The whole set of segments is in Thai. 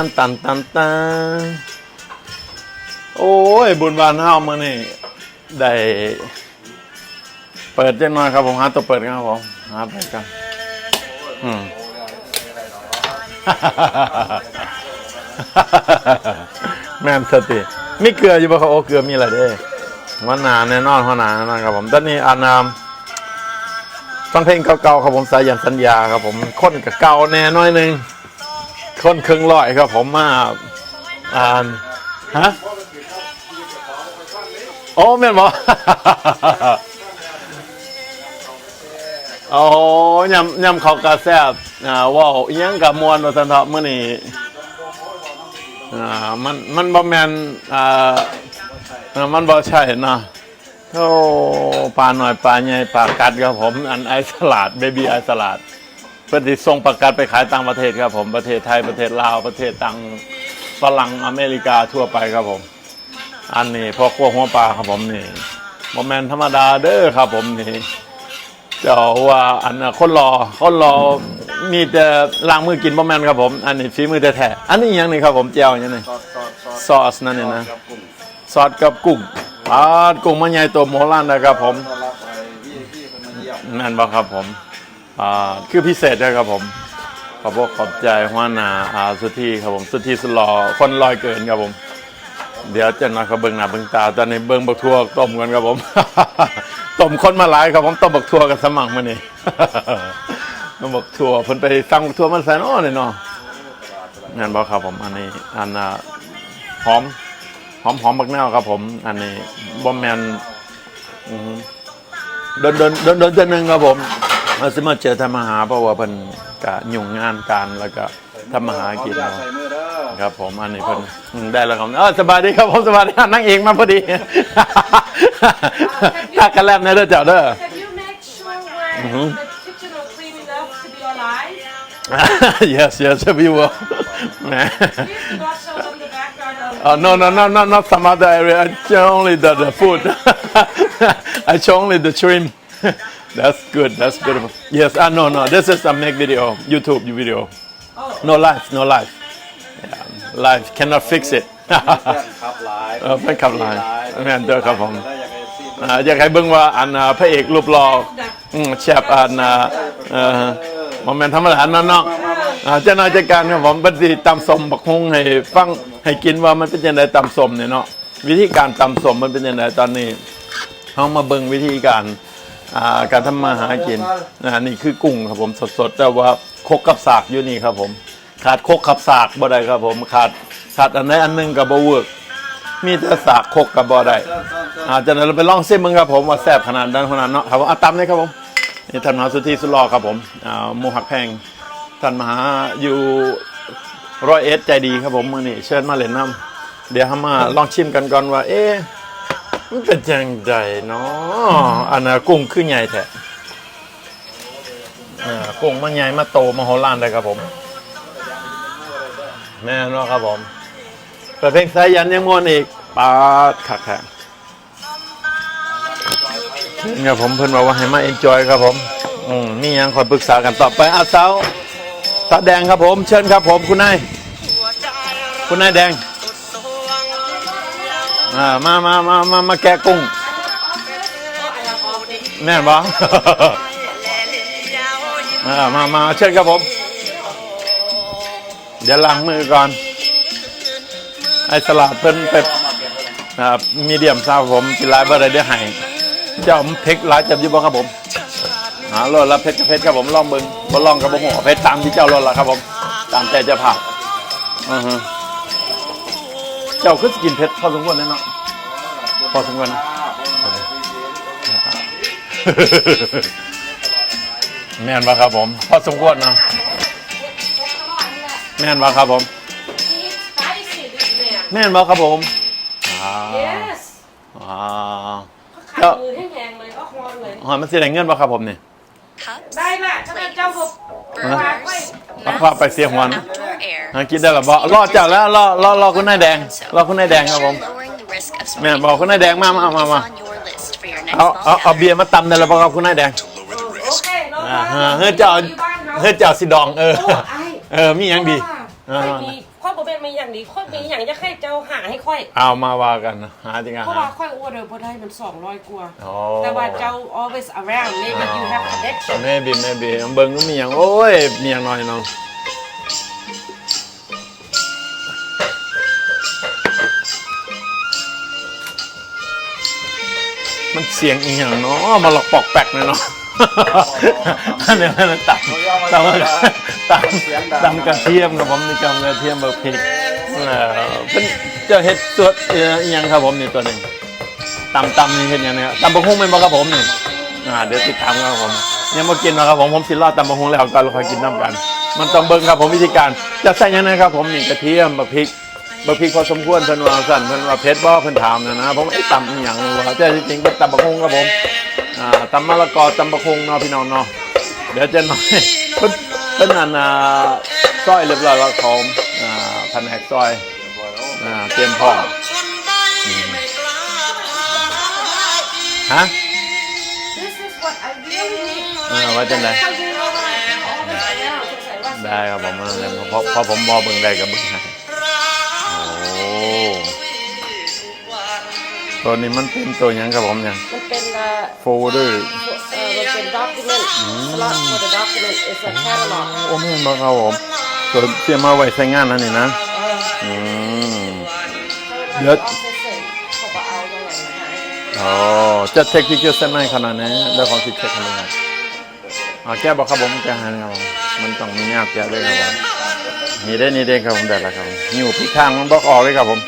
ตันตันตันตันโอ้ย บุญบานเฮามานี่ได้ เปิดจังหน่อยครับผมหาตัวเปิดครับผมหาไปกันอืมแม่นสติมีเกลืออยู่บ่ครับโอ้เกลือมีอะไรเด้วันหนาแน่นอนวันหนาแน่นอนครับผมตอนนี้อานามฟังเพลงเก่าๆครับผมสายันสัญญาครับผมค้นกับเก่าแน่น้อยหนึง คนครึ่งร้อยครับผมมาอ่านฮะโอ้แม่นบ่โอ้ยำยำเขากระแซบอ่าว้าวยังกับมวลวัฒนธรรมมื้อนี้อ่ามันมันบ่แม่นอ่ามันบ่ใช่เนะโอ้ปลาหน่อยปลาใหญ่ปลากัดครับผม อันไอสลัดเบบี้ไอสลัด พื่อที่ส่งปลากัดไปขายต่างประเทศครับผมประเทศไทยประเทศลาวประเทศต่างฝรั่งอเมริกาทั่วไปครับผม อันนี้พอคั่วหัวปลาครับผมนี่บ่แมนธรรมดาเด้อครับผมนี่เจ้าว่าอันน่ะคนรอคนรอมีแต่ล้างมือกินบ่แมนครับผม อันนี้ฝีมือแท้ๆอันนี้ยังนี่ครับผมเจียวอยังนี่ซอสนั่นนี่นะซอสกับกุ้งปลากุ้งมันใหญ่ตัวโมลานนะครับผมนั่นมาเยี่ยมนั่นบ่ครับผม อ่าคือพิเศษด้วยครับผม ขอบอกขอบใจหัวหน้าอาสุธีครับผม สุธีสุดหล่อคนลอยเกินครับผม เดี๋ยวจะนะเขาเบิ่งหน้าเบิ่งตา ตอนนี้เบิ่งบักทั่วต้มกันครับผม ต้มคนมาหลายครับผมต้มบักทั่วกันสมังมานี่ ต้มบักทั่วเพิ่นไปสั่งบักทั่วมาใส่เนาะนี่เนาะนั่นบ่ครับผมอันนี้อันน่ะหอมหอมหอมบักแนวครับผม อันนี้บ่แมนอือฮึเดินเดินเดินเดินเดินหนึงครับผม เราสิมาเจอทำมาหาเพราะว่าเพิ่นก็ยุ่งงานการแล้วก็ทำมาหากินเนาเนาะใส่มือเด้อครับผมอันนี้เพิ่นอืมได้แล้วครับเออสบายดีครับผมสบายดีนั่งเองมาพอดี ถ้ากันแลบในเด้อเจ้าเด้อ Have you made sure where Mhm. the kitchen was clean enough to be alive? yes yes we will Please do not show them the backyard of oh no no no no not some other area I show only the, the food I show only the shrimp that's good that's beautiful yes ah no no this is a make video YouTube video Oh. no life no life yeah, life cannot fix it แฟนขับหลายเออแฟนคลับหลายแม่นเด้อครับผมได้อยากให้ซีอ่าอยากให้เบิ่งว่าอันอ่าพระเอกรูปหล่ออืมแชบอันอ่าเอ่อโมเมนต์ธรรมดาเนาะเนาะอ่าเจ้านายจัดการครับผมบัดสิตำสมบักฮุงให้ฟังให้กินว่ามันเป็นจังไดตำสมเนี่ยเนาะวิธีการตำสมมันเป็นจังไดตอนนี้เฮามาเบิ่งวิธีการ อ่าการทำมาหากินอ่านี่คือกุ้งครับผมสดๆแต่ว่าคกกับสากอยู่นี่ครับผม ขาดคกกับสากบ่ได้ครับผมขาดขาดอันใดอันหนึงก็บ่เวิร์กมีแต่สากคกกับบ่ได้อาจากนั้นเราไปลองซิมมึงครับผมว่าแซ่บขนาดนั้นขนาดเนาะครับผมอาตามเลยครับผมนี่ท่านมหาสุธีสุดหลอครับผมอ่าหมูหักแพงท่านมหาอยู่ร้อยเอสใจดีครับผมมือนี่เชิญมาเล่นน้ำเดี๋ยวเรามาลองชิมกันก่อนว่า เอ๊ะ มันเป็นจังไดเนาะอันน่ะกุ้งขึ้นใหญ่แท้อ่ากุ้งมันใหญ่มาโตมาโหฬารเลยครับผม แม่นว่าครับผมเปิดเพลงสายันยังมวนอีกปาดขักแข็งเนี่ยผมเพิ่นบอกว่าให้มาเอนจอยครับผม อืมนี่ยังคอยปรึกษากันต่อไปอาสาวสาแดงครับผม เชิญครับผมคุณนายคุณนายแดง อ่ามามามามามาแกะกุ้งแน่นบ่อ่ามามาเชิญครับผม เดี๋ยวล้างมือก่อน ไอ้สลัดเพิ่นเป็ดมีเดียมซาวผมกินหลายบ่ได้เดี๋ยวให้เจ้าเพชรร้ายจับยี่บ่ครับผมหาโลดละเพชรกับเพชรครับผมล่องเบิงบ่ล่องกับบ่หัวเพชรตามที่เจ้าโลดละครับผม ตามใจจะผ่าอือฮึเจ้าคือกินเพชรพอสมควรแน่นาะ พอสมควรนะแม่นบ่ครับผม พอสมควรเนาะแม่นบ่ครับผม He's spicy, this man. แม่นบ่ครับผมอ่า Yes. อ่าขัดมือให้แหงเลยก็คอนเลย หอยมันสิได้เงินบ่ครับผมนี่ cups, ได้ละถ้าเป็นเจ้าบุก burgers, เอาภาพไปเสียหัวนะ outdoor air. หากินได้หรอบ่รอดจากแล้วรอรอรอคุณนายแดง รอคุณนายแดงครับผม Lowering the risk of แม่ smoking บอกคุณนายแดงมามามา is มา on your list for your next เอาเอา small เอา town. เบียร์มาตำได้แล้วบ่ครับคุณนายแดงโอเคเราอ่าฮะเฮ้ยเจ้าเฮ้ยเจ้าสิดองเออ เออมีหยังดีไม่มีข้อบ่เป็นยมีอย่างนี้ค่อยมีอย่างจะให้เจ้าหาให้ค่อย เอามาว่ากันนะหาจริงอะเพราะว่าค่อยออเดอร์พอได้มัน200กว่าอ๋อแต่ว่าเจ้า always around maybe you have connection แม่บีแม่บีเบิ่งก็มีอย่างโอ้ยมีอย่างน้อยเนาะ มันเสียงอีหยังเนาะมาหลอกปอกแปกเลยเนาะอันนี้มันตับตับตับตับกระเทียมครับผมนี่กำกระเทียมแบบพริกเอ่อเป็นเจะเฮ็ดตัวเอ่ออีหยังครับผมนี่ตัวหนึ่งตำตำนี่เฮ็ดยังเนี่ยตำบะฮุ่งเป็นบ่ครับผมนี่อ่าเดี๋ยวติดตามครับผมยังมากินนะครับผมผมสิรอดตำบะฮุ่งแล้วก็เราคอยกินน้ำกัน มันต้องเบิ่งครับผมวิธีการจะใส่ยังไงครับผมนี่กระเทียมบะพริก บางทีพอสมควรเพิ่นว่าสั่นเพิ่นว่าเพชรบ่เพิ่นถามนะนะผมไอ้ตำอีหยังว่าแต่จริงๆเป็นตำบักฮุงครับผมอ่าตำมะละกอตำบักฮุงเนาะพี่น้องเนาะเดี๋ยวจะหน่อยเพิ่นเพิ่นอันน่ะซอยเรียบร้อยแล้วครับผมอ่าแผนกซอยอ่าเตรียมพร้อมอืมฮะ This is what I really need เออว่าจังไดค่อยดูแล้วว่า always around สงสัยว่า ได้ครับผมเอาเลยเพราะเพราะผมบ่เบิ่งได้ก็เบิ่งให้ โอ้ตัวนี้มันเป็นตัวหยังครับผมเนี่ยมันเป็นเอ่อโฟลเดอร์ เอ่อมันเป็น document slot for the document is a catalog โอ้ไม่เห็นบอกครับผมตัวเตรียมมาไว้ใช้งานนั่นนี่นะอืม เดี๋ยวเขาบอกเอาตรงไหนมาให้อ๋อจะเทคนิคเส้นไหนขนาดนี้แล้วของคิดเช็คขนาดไหนอ๋อแก้บอกครับผมแก้ให้นะครับผมมันต้องมียากแก้ด้วยครับผม นี่ได้นี่ได้ครับผมได้แล้วครับผมนิ้วพิทางมันบอกออกเลยครับผม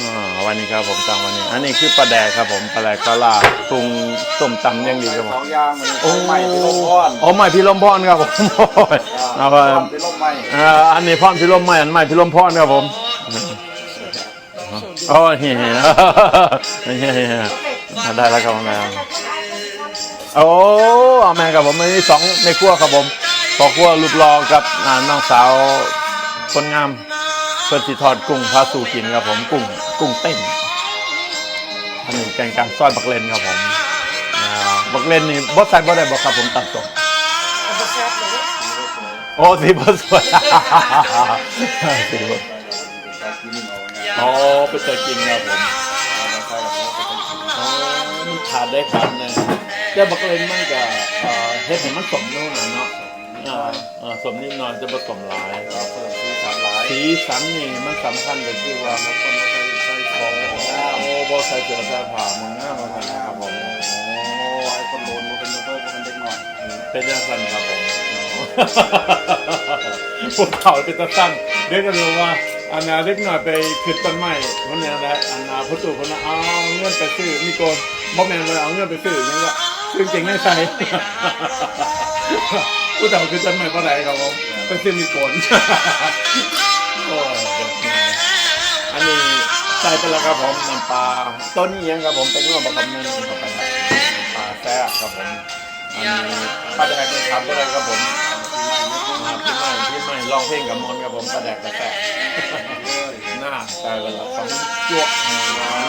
อ่าวันนี้ครับผมตั้งวันนี้ อันนี้คือปลาแดกครับผมปลาแดกปลาลาปรุงส้มตำอยังดีครับผสอมงอย่างมันโอ้ใหม่ที่ลมพอนโอ้ไม่พี่ลมพรครับผมโอ้ยเอาไปที่ลมใหม่อ่าอันนี้พรพิลมใหม่อันใหม่พิลมพรครับผมโอ้ยเฮ้ยเฮ้ยเฮ้ยได้แล้วครับผมแล้วโอ้เอาแม่ครับผมมีสองในครัวครับผม พอครัวรูปรอกับอ่าน้องสาวคนงามเพื่อสิทอดกุ้งพาสู่กินครับผมกุ้งกุ้งเต้นอันนี้แกงกลางซอยบักเลนครับผมอ่าบักเลนนี่บดใส่บ่ได้บ่ครับผมตัดตรงเอาไปแซ่บเลยโอ้สีบสวยสีบสกินเอาไงอ๋อไปเจอกินครับผมเอาใส่กับเขาไปกินอ๋อมันขาดได้ขาดเนี่ยแต่บักเลนมันก็เอ่อเฮ็ดให้มันสมนู่นน่ะเนาะเอ่อเอ่อสมนิดหน่อยจะผสมหลาย เราเพิ่มสีสันหลายสีสันนี่มันสำคัญก็คือว่ามันคนใส่ใส่ของโอ้บ่ใส่เสื้อใส่ผ้ามันง่ายมากันนะครับผมโอ้ไอ้คนโลนมันเป็นเพิ่มมันเด็กหน่อยเป็นจังซั่นครับผมพวกเขาเป็นตะสั้นเด็กก็รู้ว่าอันนาเล็กหน่อยไปขึ้นต้นไม้คนนี้นะอันนาพุตุคนนั้นเอาเงินไปซื้อมีโกนบ่แม่นเลยเอาเงินไปซื้อยังก็ซื้อจริงไม่ใช่ ผู้เฒ่าขึ้นต้นไม้เพราะไหนครับผมไปซื้อมีโกนโอ้ยเด็กน้อยอันนี้ใส่ไปแล้วครับผมน้ำปลาต้นนี้ยังครับผมเป็นว่าบะคำนึงเข้าไปครับน้ำปลาแซ่บครับผมอันนี้ปลาแดกเป็นครับอะไรครับผมพี่ใหม่พี่ใหม่ร้องเพลงกับมนต์ครับผมปลาแดกกระแซ่บหน้าแต่ละของจ้วก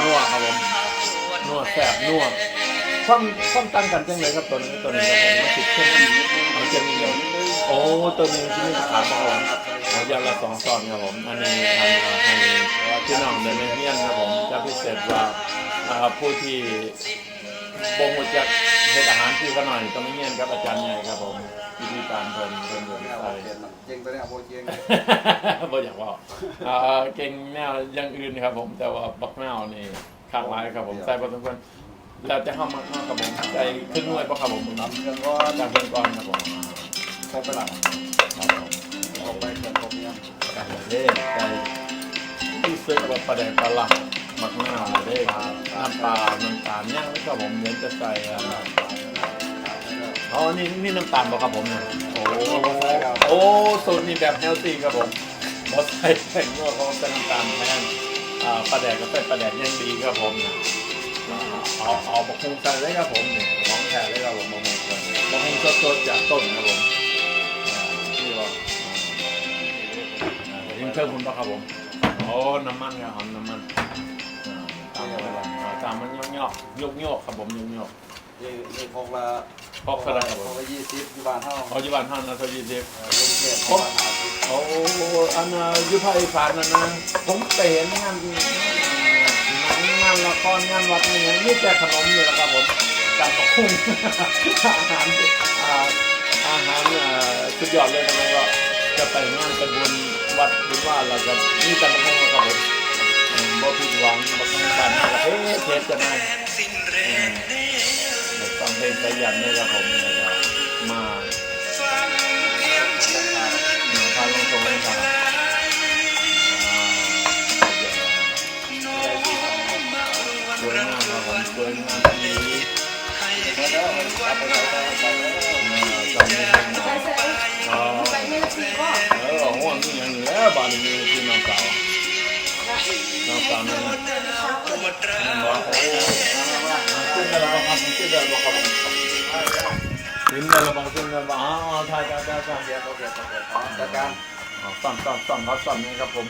นัวครับผมนัวแซ่บนัว ความความตั้งกันจังเลยครับตัวนี้ตัวนี้ครับผมมันติดเข้มเอาจะมีอย่างโอ้ตัวนี้ที่มีขาครับผมเอายาละสองซอนครับผมอันนี้อันให้พี่น้องเดินในเฮียนครับผมจะพิเศษว่าผู้ที่บ่งหัวจักเฮ็ดอาหารคือขน่อยต้องเฮียนกับอาจารย์ใหญ่ครับผมวิธีการเพิ่นเพิ่นเดินเนี่ยไปเก่งตัวเนี้ยโบเก่งบ่อยากบอกอ่าเก่งแนวอย่างอื่นครับผมแต่ว่าบักแนวนี่ข้างหลายครับผมใส่บ่ทุกคน แล้วจะเข้ามาเข้าครับผมใส่ขึ้นหน่วยบ่ครับผมทำเครื่องก็จางเพิ่อนก่อนครับผมใส่ไปหลังครับผมออกไปเกิดผมเนี่ยการเล่ใจที่ซื้อกับปลาแดงปลาหลักมักหน้าเล่น้ำปลาน้ำตาลย่างไม่ชอบผมเน้นจะใส่อ่าอ๋อนี่นี่น้ำตาลป่ะครับผมเนี่ยโอ้โอ้สูตรนี่แบบเฮลตี้ครับผมบอสใส่แป้งนวดเขาใส่น้ำตาลแทนอ่าปลาแดกก็ใส่ปลาแดกย่างดีครับผมเนี่ย เอาเอาบะคุงใส่เลยครับผมเนี่ยของแท้เลยครับผมบะคุงใส่บะคุงสดๆจากต้นครับผมอ่าที่ว่ายิงเชิงคุณปะครับผมโอ้น้ำมันครับหอมน้ำมันอ่าตามมาเลยอ่าตามมันยอกยกยกครับผมยกยกนี่นี่พกละพอกอะไรครับผมพกละยี่สิบอยู่บานเท่าเอาจีบันห้านาทียี่สิบเออลูกเก็บพกละห้าสิบโอ้อันน่ะยุภาคอีสานนะนะผมเห็นงานหนั งงานละครงานวัดอะไรเงี้ยนี่แต่ขนมนี่แหละครับผมจับกระพุ่งอาหารอ่าอาหารอ่าสุดยอดเลยนะว่าจะไปงานกระบวนวัดหรือว่าเราจะนี่จับกระพุ่งแล้วครับผมอืมบ่ผิดหวังบ่ต้องการหน้ากระเทศเทศจะมาอืมฟังเพลงสายันเนี่ยครับผมางนี้แล้วบ้านนี้คือน้องสาวน้องสาวนี่บอกโอ้ขึ้นได้แล้วครับขึ้นได้แล้วครับขึ้นได้แล้วครับขึ้นได้แล้วอ๋อถ่ายถ่ายถ่ายถ่ายโอเคโอเคโอเคอ๋อจัดการสั่นสั่นสั่นครับสั่นนี่ครับผม